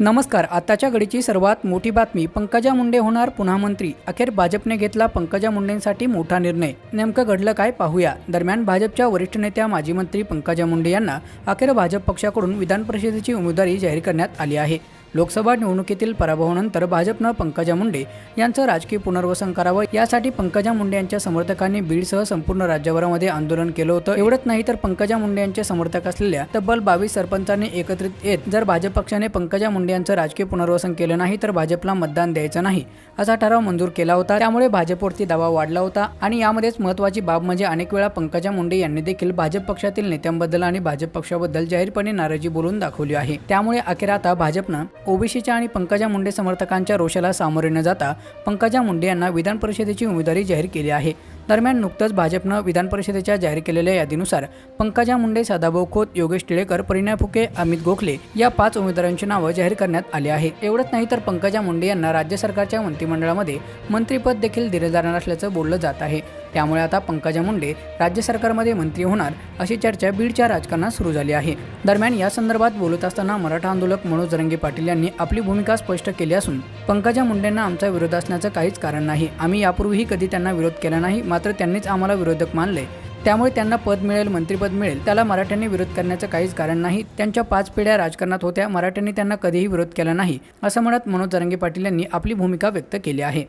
नमस्कार आताच्या घडीची सर्वात मोठी बातमी पंकजा मुंडे होणार पुन्हा मंत्री. अखेर भाजपने घेतला पंकजा मुंडेंसाठी मोठा निर्णय. नेमकं घडलं काय पाहूया. दरम्यान भाजपच्या वरिष्ठ नेत्या माजी मंत्री पंकजा मुंडे यांना अखेर भाजप पक्षाकडून विधान परिषदेची उमेदवारी जाहीर करण्यात आली आहे. लोकसभा निवडणुकीतील पराभवानंतर भाजपनं पंकजा मुंडे यांचं राजकीय पुनर्वसन करावं यासाठी पंकजा मुंडे यांच्या समर्थकांनी बीडसह संपूर्ण राज्यभरामध्ये आंदोलन केलं होतं. एवढंच नाही तर पंकजा मुंडे यांचे समर्थक असलेल्या तब्बल बावीस सरपंचांनी एकत्रित येत जर भाजप पक्षाने पंकजा मुंडे यांचं राजकीय पुनर्वसन केलं नाही तर भाजपला मतदान द्यायचं नाही असा ठराव मंजूर केला होता. त्यामुळे भाजपवरती दबाव वाढला होता आणि यामध्येच महत्वाची बाब म्हणजे अनेक वेळा पंकजा मुंडे यांनी देखील भाजप पक्षातील नेत्यांबद्दल आणि भाजप पक्षाबद्दल जाहीरपणे नाराजी बोलून दाखवली आहे. त्यामुळे अखेर आता भाजपनं ओबीसीच्या आणि पंकजा मुंडे समर्थकांच्या रोषाला सामोरे न जाता पंकजा मुंडे यांना विधान परिषदेची उमेदवारी जाहीर केली आहे. दरम्यान नुकतंच भाजपनं विधान परिषदेच्या जाहीर केलेल्या यादीनुसार पंकजा मुंडे सदाभाऊ खोत योगेश टिळेकर परिणय फुके अमित गोखले या पाच उमेदवारांची नावं जाहीर करण्यात आली आहे. एवढंच नाही तर पंकजा मुंडे यांना राज्य सरकारच्या मंत्रिमंडळामध्ये मंत्रिपद देखील दिले जाणार असल्याचं बोललं जात आहे. त्यामुळे आता पंकजा मुंडे राज्य सरकारमध्ये मंत्री होणार अशी चर्चा बीडच्या राजकारणात सुरू झाली आहे. दरम्यान या संदर्भात बोलत असताना मराठा आंदोलक मनोज जरंगे पाटील यांनी आपली भूमिका स्पष्ट केली असून पंकजा मुंडेंना आमचा विरोध असण्याचं काहीच कारण नाही. आम्ही यापूर्वीही कधी त्यांना विरोध केला नाही मात्र त्यांनीच आम्हाला विरोधक मानले. त्यामुळे त्यांना पद मिळेल मंत्रिपद मिळेल त्याला मराठ्यांनी विरोध करण्याचं काहीच कारण नाही. त्यांच्या पाच पिढ्या राजकारणात होत्या मराठ्यांनी त्यांना कधीही विरोध केला नाही असं म्हणत मनोज जरंगे पाटील यांनी आपली भूमिका व्यक्त केली आहे.